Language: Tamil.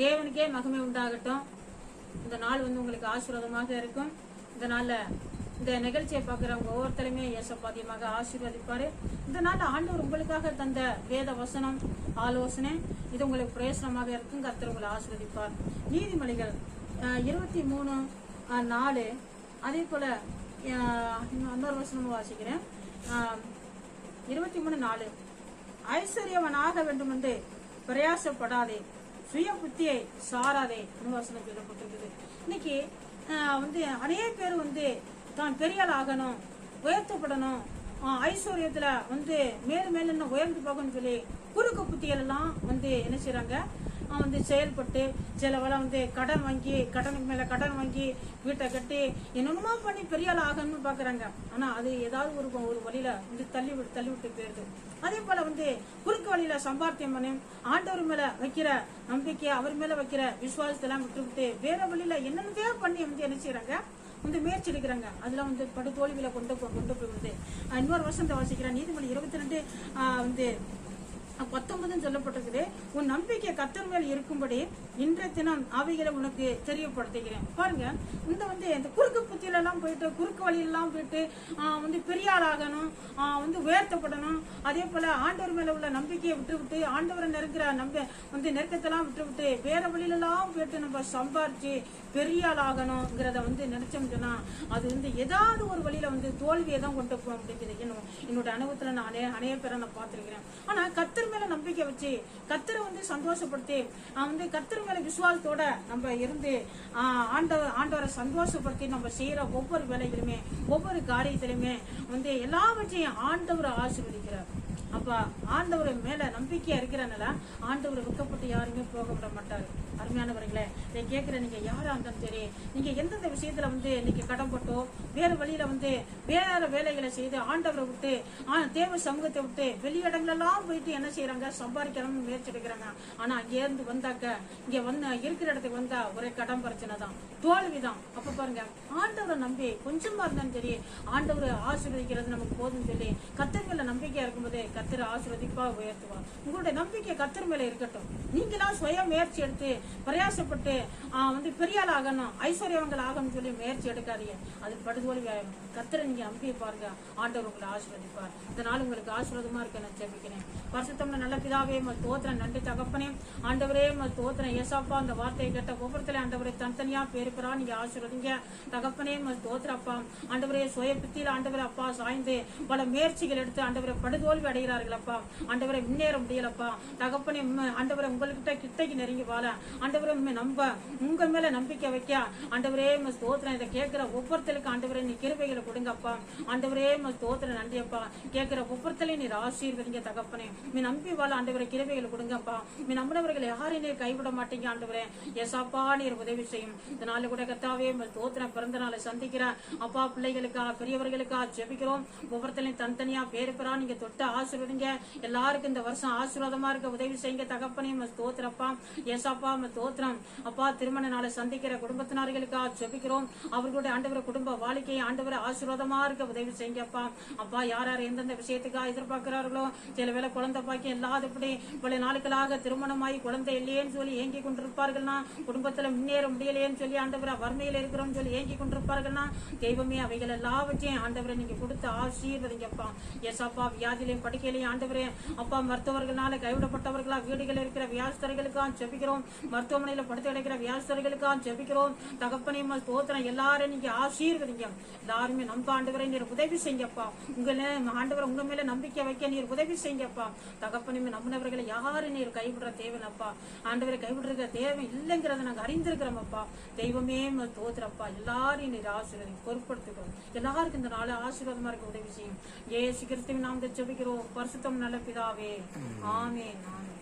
தேவனுக்கே மகிமை உண்டாகட்டும். இந்த நாள் வந்து உங்களுக்கு ஆசீர்வாதமாக இருக்கும். இந்த நாள்ல இந்த நிகழ்ச்சியை பார்க்குறவங்க ஒவ்வொருத்தருமே ஏசப்பாதியமாக ஆசீர்வதிப்பார். இந்த நாள் ஆண்டவர் உங்களுக்காக தந்த வேத வசனம் ஆலோசனை இது உங்களுக்கு பிரயோசனமாக இருக்கும். கர்த்தர் உங்களை ஆசீர்வதிப்பார். நீதிமொழிகள் இருபத்தி மூணு நாலு. அதே போல இன்னொரு வசனமும் வாசிக்கிறேன். இருபத்தி மூணு நாலு. ஐஸ்வர்யவன் ஆக வேண்டும் என்று பிரயாசப்படாதே. சுய புத்தியை சாராதே வசனம் சொல்லப்பட்டிருக்குது. இன்னைக்கு வந்து அநேக பேர் வந்து தான் பெரிய ஆகணும் உயர்த்தப்படணும் ஆஹ், ஐஸ்வர்யத்துல வந்து மேலும் மேலும் இன்னும் உயர்ந்து போகணும்னு சொல்லி குறுக்கு புத்திகள் எல்லாம் வந்து என்ன செய்கிறாங்க அவன் வந்து செயல்பட்டு சிலவெல்லாம் வந்து கடன் வாங்கி கடனுக்கு மேலே கடன் வாங்கி வீட்டை கட்டி என்னென்னமோ பண்ணி பெரிய ஆள் ஆகணும்னு பார்க்குறாங்க ஆனால் அது ஏதாவது ஒரு ஒரு வழியில் வந்து தள்ளி விட்டு தள்ளி விட்டு போயிருது. அதே போல் வந்து குறுக்கு வழியில் சம்பாத்தியம் பண்ணி ஆண்டவர் மேலே வைக்கிற நம்பிக்கை அவர் மேலே வைக்கிற விசுவாசத்தெல்லாம் விட்டு விட்டு வேற வழியில் என்னென்னதையோ பண்ணி வந்து என்ன செய்கிறாங்க வந்து முயற்சி எடுக்கிறாங்க. அதெல்லாம் வந்து படு கொண்டு கொண்டு போய் வருது இன்னொரு வருஷம் வாசிக்கிறேன். நீதிமன்றம் இருபத்தி ரெண்டு வந்து பத்தொன்பதுன்னு சொல்லப்பட்டிருக்குது. உன் நம்பிக்கை கத்தர் மேல் இருக்கும்படி இன்றைய தினம் அவைகளை உனக்கு தெரியப்படுத்துகிறேன். பாருங்க இந்த வந்து இந்த குறுக்கு புத்தியில எல்லாம் போயிட்டு குறுக்கு வழியெல்லாம் போயிட்டு வந்து பெரிய ஆளாகணும் வந்து உயர்த்தப்படணும். அதே போல ஆண்டவர் மேல உள்ள நம்பிக்கையை விட்டு விட்டு ஆண்டவரை நெருங்குற நம்ப வந்து நெருக்கத்தெல்லாம் விட்டு விட்டு வேற வழியிலலாம் போயிட்டு நம்ம சம்பாரிச்சு பெரிய ஆளாகணுங்கிறத ஆகணுங்கிறத வந்து நினைச்சோம் சொன்னா அது வந்து ஏதாவது ஒரு வழியில வந்து தோல்வியை தான் கொண்டு போக முடியுது என்னோட அனுபவத்துல நான் அநே அநேக பேரை நான் பார்த்துருக்கிறேன். ஆனா கத்தர் மேல நம்பிக்கை வச்சு கத்தரை வந்து சந்தோஷப்படுத்தி வந்து கத்தர் மேல விசுவாசத்தோட நம்ம இருந்து ஆஹ் ஆண்டவர் ஆண்டவரை சந்தோஷப்படுத்தி நம்ம செய்யற ஒவ்வொரு வேலைகளுமே ஒவ்வொரு காரியத்திலுமே வந்து எல்லாவற்றையும் ஆண்டவர் ஆசீர்வதிக்கிறார். அப்ப ஆண்டவர் மேல நம்பிக்கையா இருக்கிறனால ஆண்டவர் வெக்கப்பட்டு யாருமே போக விட மாட்டாரு. அருமையானவர்களே இதை கேட்கிற நீங்க யாரா இருந்தாலும் சரி நீங்க எந்தெந்த விஷயத்துல வந்து இன்னைக்கு கடன்பட்டோ வேற வழியில வந்து வேற வேலைகளை செய்து ஆண்டவரை விட்டு தேவ சமூகத்தை விட்டு வெளியிடங்களெல்லாம் போயிட்டு என்ன செய்யறாங்க சம்பாதிக்கணும்னு முயற்சி எடுக்கிறாங்க. ஆனா அங்க இருந்து வந்தாக்க இங்க வந்து இருக்கிற இடத்துக்கு வந்தா ஒரே கடன் பிரச்சனை தான் தோல்விதான். அப்ப பாருங்க ஆண்டவரை நம்பி கொஞ்சமா இருந்தாலும் சரி ஆண்டவரை ஆசீர்வதிக்கிறது நமக்கு போதும் சொல்லி கத்தர் நம்பிக்கையா இருக்கும்போது கத்தர் ஆசீர்வதிப்பா உயர்த்துவார். உங்களுடைய நம்பிக்கை கத்தர் மேல இருக்கட்டும். நீங்களா சுய முயற்சி எடுத்து பிரயாசப்பட்டு ஆ, வந்து பெரியால் ஆகணும் ஐஸ்வர்யவங்கள் ஆகணும்னு சொல்லி முயற்சி எடுக்காதீங்க. அது படுதோல்வி வியாயம். கத்தரை நீங்க நம்பி பாருங்க. ஆண்டவர் உங்களை ஆசீர்வதிப்பார். இதனால் உங்களுக்கு ஆசீர்வாதமா இருக்க நான் ஜெபிக்கிறேன். பரிசுத்தம்ல நல்ல பிதாவே ம தோத்திரம் நன்றி தகப்பனே. ஆண்டவரே ம தோத்திரம் ஏசாப்பா அந்த வார்த்தையை கேட்ட ஒவ்வொருத்தரையும் ஆண்டவரே தனித்தனியா பேருக்கிறா நீங்க ஆசீர்வதிங்க. தகப்பனே ம தோத்திரப்பா ஆண்டவரே சுய பித்தியில் ஆண்டவரே அப்பா சாய்ந்து பல முயற்சிகள் எடுத்து ஆண்டவரை படுதோல்வி அடைய அப்பா ஆண்டவரை முன்னேற முடியலப்பா. தகப்பனே ஆண்டவரை உங்கள்கிட்ட கிட்டைக்கு நெருங்கி வாழ. ஆண்டவரை நம்ப உங்க மேல நம்பிக்கை வைக்க. ஆண்டவரே ஸ்தோத்திரம். இதை கேட்கிற ஒவ்வொருத்தருக்கும் ஆண்டவரே நீ கிருபைகளை கொடுங்கப்பா. ஆண்டவரே ஸ்தோத்திரம். நன்றியப்பா. கேட்கிற ஒவ்வொருத்தரையும் நீர் ஆசீர்வதிங்க தகப்பனே. நீ நம்பி வாழ ஆண்டவரை கிருபைகளை கொடுங்கப்பா. நீ நம்பினவர்களை யாரையும் நீர் கைவிட மாட்டீங்க ஆண்டவரே. எசாப்பா நீர் உதவி செய்யும். இதனால கூட கத்தாவே ம ஸ்தோத்திரம். பிறந்த நாளை சந்திக்கிற அப்பா பிள்ளைகளுக்கா பெரியவர்களுக்கா ஜெபிக்கிறோம். ஒவ்வொருத்தரையும் தனித்தனியா பேர் பெறா நீங்க தொட்ட ஆசை ஆசீர்வதிங்க எல்லாருக்கும் இந்த வருஷம் ஆசீர்வாதமா இருக்க. உதவி செய்யுங்க. தகப்பனே தோத்திரப்பா ஏசாப்பா ம ஸ்தோத்திரம். அப்பா திருமண நாளை சந்திக்கிற குடும்பத்தினார்களுக்காக ஜெபிக்கிறோம். அவர்களுடைய ஆண்டவர குடும்ப வாழ்க்கையை ஆண்டவர ஆசீர்வாதமா இருக்க. உதவி செய்யுங்கப்பா அப்பா. யார் யார் எந்தெந்த விஷயத்துக்காக எதிர்பார்க்கிறார்களோ சில வேலை குழந்தை பாக்கி இல்லாதபடி பல நாட்களாக திருமணமாகி குழந்தை இல்லையேன்னு சொல்லி ஏங்கி கொண்டிருப்பார்கள்னா குடும்பத்துல முன்னேற முடியலையேன்னு சொல்லி ஆண்டவர வறுமையில இருக்கிறோம்னு சொல்லி ஏங்கி கொண்டிருப்பார்கள்னா தெய்வமே அவைகள் எல்லாவற்றையும் ஆண்டவரை நீங்க கொடுத்து ஆசீர்வதிங்கப்பா. ஏசாப்பா வியாதிலையும் படிக்க படிக்கையிலையும் ஆண்டவரே. அப்பா மருத்துவர்களால கைவிடப்பட்டவர்களா வீடுகளில் இருக்கிற வியாசத்தர்களுக்காக ஜெபிக்கிறோம். மருத்துவமனையில படுத்து கிடைக்கிற வியாசத்தர்களுக்காக ஜெபிக்கிறோம். தகப்பனையும் தோத்திரம் எல்லாரும் நீங்க ஆசீர்வதிங்க. எல்லாருமே நம்ப ஆண்டவரை நீர் உதவி செய்யப்பா உங்களை ஆண்டவர் உங்க மேல நம்பிக்கை வைக்க நீர் உதவி செய்யப்பா தகப்பனையும் நம்பினவர்களை யாரும் நீர் கைவிடுற தேவையில்லப்பா. ஆண்டவரை கைவிடுற தேவை இல்லைங்கிறத நாங்க அறிந்திருக்கிறோமப்பா. தெய்வமே தோத்துறப்பா எல்லாரையும் நீர் ஆசீர்வதி பொருட்படுத்துகிறோம் எல்லாருக்கும் இந்த நாள் ஆசீர்வாதமா இருக்க உதவி செய்யும். ஏ கிறிஸ்துவின் நாம் ஜெபிக்கிறோம். பரிசுத்தம் நல்ல பிதாவே. ஆமே ஆமென்.